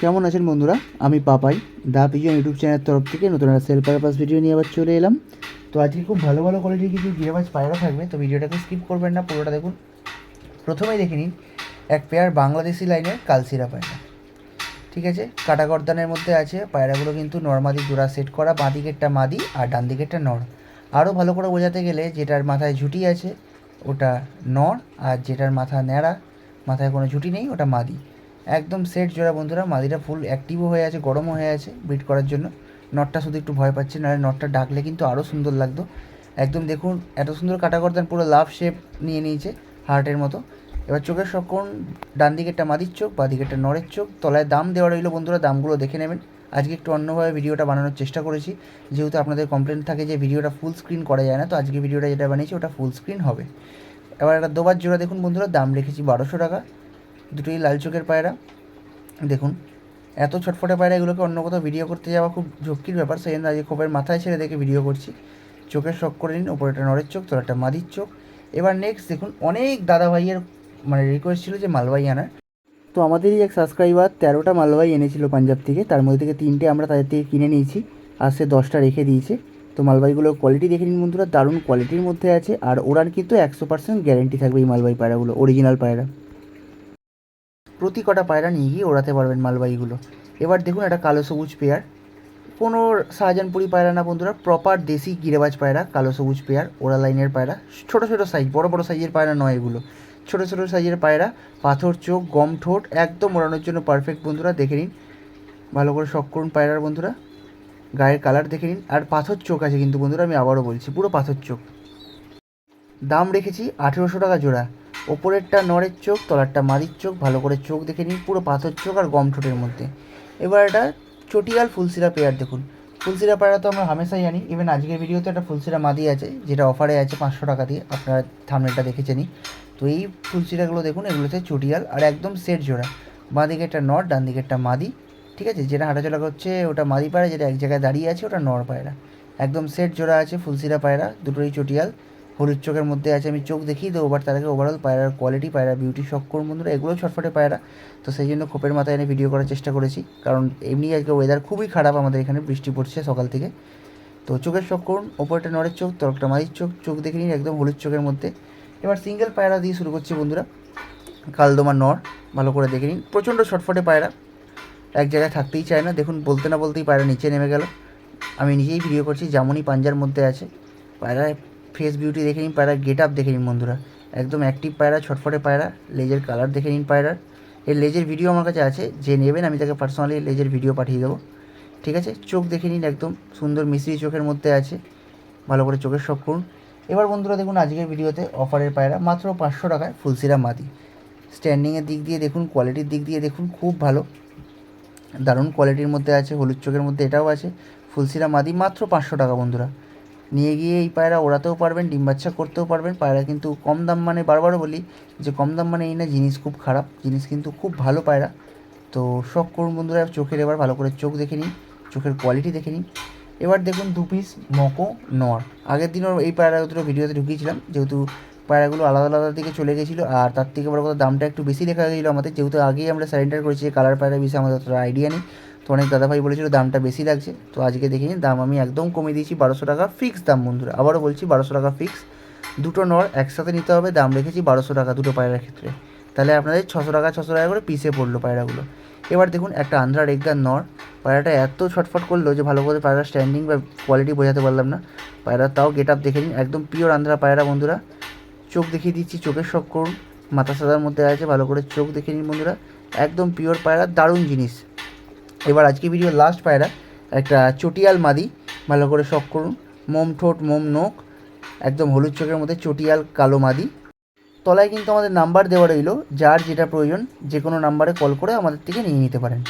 কেমন আছেন বন্ধুরা? আমি পাপাই, দা পিজন ইউটিউব চ্যানেলের তরফ থেকে নতুন একটা সেল পারপাস ভিডিও নিয়ে আবার চলে এলাম। তো আজকে খুব ভালো ভালো কোয়ালিটির কিছু গিরাবাজ পায়রা থাকবে, তো ভিডিওটাকে স্কিপ করবেন না, পুরোটা দেখুন। প্রথমেই দেখে নিন, এক পেয়ার বাংলাদেশি লাইনের কালসিরা পায়রা। ঠিক আছে? কাটা গর্দানের মধ্যে আছে, পায়রাগুলো কিন্তু নর্মাদি জোড়া সেট করা বাঁ দিকেরটা মাদি আর ডান দিকেরটা নর। আরও ভালো করে বোঝাতে গেলে যেটার মাথায় ঝুঁটি আছে, ওটা নর আর যেটার মাথা ন্যাড়া, মাথায় কোনো ঝুঁটি নেই, ওটা মাদি। একদম সেট জোড়া বন্ধুরা মাদিটা ফুল অ্যাক্টিভও হয়ে আছে, গরমও হয়ে আছে ব্রিড করার জন্য। নটটা শুধু একটু ভয় পাচ্ছে, নাহলে নটটা ডাকলে কিন্তু আরও সুন্দর লাগতো। একদম দেখুন, এত সুন্দর কাটা করতেন পুরো লাভ শেপ নিয়ে নিয়েছে হার্টের মতো। এবার চোখের সকন, ডান দিকেরটা মাদির চোখ, বা দিকেরটা নরের চোখ, তলায় দাম দেওয়া রইল বন্ধুরা, দামগুলো দেখে নেবেন। আজকে একটু অন্যভাবে ভিডিওটা বানানোর চেষ্টা করেছি। যেহেতু আপনাদের কমপ্লেন থাকে যে ভিডিওটা ফুল স্ক্রিন করা যায় না, তো আজকে ভিডিওটা যেটা বানিয়েছি, ওটা ফুল স্ক্রিন হবে। এবার একটা দোবার জোড়া দেখুন বন্ধুরা, দাম রেখেছি বারোশো টাকা। দুটোই লাল চোখের পায়রা। দেখুন, এত ছটফটে পায়রা এগুলোকে অন্য কোথাও ভিডিও করতে যাওয়া খুব ঝক্কির ব্যাপার। সেই জন্য আজকে খোপের মাথায় ছেড়ে দেখে ভিডিও করছি। চোখের শখ করে নিন ওপরে একটা নরের চোখ, তোর একটা মাদির চোখ। এবার নেক্সট দেখুন, অনেক দাদা ভাইয়ের মানে রিকোয়েস্ট ছিল যে মালবাই আনার। তো আমাদেরই এক সাবস্ক্রাইবার তেরোটা মালবাই এনেছিল পাঞ্জাব থেকে। তার মধ্যে থেকে তিনটে আমরা তাদের থেকে কিনে নিয়েছি। আর সে দশটা রেখে দিয়েছে। তো মালবাইগুলোর কোয়ালিটি দেখে নিন বন্ধুরা, দারুণ কোয়ালিটির মধ্যে আছে। আর ওরার কিন্তু একশো পার্সেন্ট গ্যারেন্টি থাকবে এই মালবাই পায়রাগুলো অরিজিনাল পায়রা। প্রতি কটা পায়রা নিয়ে গিয়ে ওড়াতে পারবেন মালবাহীগুলো। এবার দেখুন একটা কালো সবুজ পেয়ার। কোনো শাহজাহানপুরি পায়রা না বন্ধুরা প্রপার দেশি গিরেবাজ পায়রা, কালো সবুজ পেয়ার ওরা লাইনের পায়রা। ছোটো ছোটো সাইজ বড় বড় সাইজের পায়রা নয় এগুলো। ছোটো ছোটো সাইজের পায়রা, পাথর চোখ, গম ঠোঁট, একদম ওড়ানোর জন্য পারফেক্ট বন্ধুরা, দেখে নিন। ভালো করে শখ করুন পায়রার বন্ধুরা। গায়ের কালার দেখে নিন। আর পাথর চোখ আছে কিন্তু বন্ধুরা, আমি আবারও বলছি, পুরো পাথর চোখ। দাম রেখেছি আঠেরোশো টাকা জোড়া। ওপরেরটা নরের চোখ, তলারটা মাদির চোখ, ভালো করে চোখ দেখে নিন, পুরো পাথর চোখ আর গম ঠোঁটের মধ্যে। এবার এটা চটিয়াল ফুলসিরা পেয়ার দেখুন। ফুলসিরা পেয়ারা তো আমরা হামেশাই জানি। ইভেন আজকের ভিডিওতে একটা ফুলসিরা মাদি আছে, যেটা অফারে আছে পাঁচশো টাকা দিয়ে। আপনারা থামনেলটা দেখেছেনই তো এই ফুলসিরাগুলো দেখুন, এগুলোতে চটিয়াল আর একদম সেট জোড়া। বাঁ দিকে একটা নর ডান দিকে একটা মাদি। ঠিক আছে? যেটা হাঁটাচলা করছে, ওটা মাদি পায়রা, যেটা এক জায়গায় দাঁড়িয়ে আছে, ওটা নর পায়রা। একদম সেট জোড়া আছে ফুলসিরা পায়রা, দুটোই চটিয়াল। হলুদ চোখের মধ্যে আছে, আমি চোখ দেখিয়ে দেবো বাট তার আগে ওভারঅল পায়রার কোয়ালিটি পায়রা বিউটি করুন বন্ধুরা এগুলো ছটফটে পায়রা। তো সেই জন্য খোপের মাথায় এনে ভিডিও করার চেষ্টা করেছি, কারণ এমনি আজকে ওয়েদার খুবই খারাপ আমাদের এখানে, বৃষ্টি পড়ছে সকাল থেকে। তো চোখের শখ করুন, ওপরটা নরের চোখ তরকটা মাদির চোখ চোখ দেখে নিন একদম হলুদ চোখের মধ্যে। এবার সিঙ্গেল পায়রা দিয়ে শুরু করছি বন্ধুরা, কালদোমা নর, ভালো করে দেখে নিন, প্রচণ্ড ছটফটে পায়রা, এক জায়গায় থাকতেই চায় না, দেখুন বলতে না বলতেই পায়রা নিচে নেমে গেল। আমি নিজেই ভিডিও করছি, যেমনই পাঞ্জার মধ্যে আছে পায়রা ফেস বিউটি দেখে নিন, পায়রার গেট আপ দেখে নিন বন্ধুরা। একদম অ্যাক্টিভ পায়রা, ছটফটে পায়রা লেজের কালার দেখে নিন পায়রার এর লেজের ভিডিও আমার কাছে আছে, যে নেবেন, আমি তাকে পার্সোনালি লেজের ভিডিও পাঠিয়ে দেবো। ঠিক আছে? চোখ দেখে নিন একদম, সুন্দর মিশ্রি চোখের মধ্যে আছে। ভালো করে চোখের শখ করুন। এবার বন্ধুরা দেখুন, আজকের ভিডিওতে অফারের পায়রা, মাত্র পাঁচশো টাকায় ফুলসিরা মাদি। স্ট্যান্ডিংয়ের দিক দিয়ে দেখুন কোয়ালিটির দিক দিয়ে দেখুন, খুব ভালো। দারুণ কোয়ালিটির মধ্যে আছে, হলুদ চোখের মধ্যে এটাও আছে ফুলসিরা মাদি, মাত্র পাঁচশো টাকা বন্ধুরা। নিয়ে গিয়ে এই পায়রা ওড়াতেও পারবেন, ডিম বাচ্চা করতেও পারবেন। পায়রা কিন্তু কম দাম মানে বারবারও বলি যে কম দাম মানে এই না জিনিস খুব খারাপ, জিনিস কিন্তু খুব ভালো পায়রা। তো শখ করুন বন্ধুরা, চোখের এবার ভালো করে চোখ দেখে নিন, চোখের কোয়ালিটি দেখে নিন। এবার দেখুন দু পিস মকো নর আগের দিনও এই পায়রা দুটো ভিডিওতে ঢুকিয়েছিলাম, যেহেতু পায়রাগুলো আলাদা আলাদা দিকে চলে গেছিল, আর তার থেকে বড় কথা দামটা একটু বেশি লেখা গেছিল আমাদের, যেহেতু আগেই আমরা সারেন্ডার করেছি কালার পায়রা বিষয়ে আমাদের অতটা আইডিয়া নেই। তো অনেক দাদাভাই বলেছিল দামটা বেশি লাগছে। তো আজকে দেখে নিন, দাম আমি একদম কমিয়ে দিয়েছি বারোশো টাকা ফিক্স দাম বন্ধুরা। আবারও বলছি বারোশো টাকা ফিক্স দুটো নর একসাথে নিতে হবে, দাম রেখেছি বারোশো টাকা দুটো পায়রার ক্ষেত্রে। তাহলে আপনাদের ছশো টাকা ছশো টাকা করে পিসে পড়ল পায়রাগুলো। এবার দেখুন একটা আন্ধ্রা রেগদার নর। পায়রাটা এত ছটফট করল যে ভালো করে পায়রা স্ট্যান্ডিং বা কোয়ালিটি বোঝাতে পারলাম না। পায়রা তাও গেট আপ দেখে নিন, একদম পিওর আন্ধ্রা পায়রা বন্ধুরা। চোখ দেখিয়ে দিচ্ছি, চোখের শখ করুন। মাথা সাদার মধ্যে আছে, ভালো করে চোখ দেখে নিন বন্ধুরা। একদম পিওর পায়রা, দারুণ জিনিস। এবার আজকে ভিডিও লাস্ট পায়রা, একটা চটিয়াল মাদি, ভালো করে শখ করুন। মোম ঠোঁট, মোম নোখ, একদম হলুদ চোখের মধ্যে চটিয়াল কালো মাদি। তলায় কিন্তু আমাদের নাম্বার দেওয়া রইল, যার যেটা প্রয়োজন যে কোনো নাম্বারে কল করে আমাদের থেকে নিয়ে নিতে পারেন।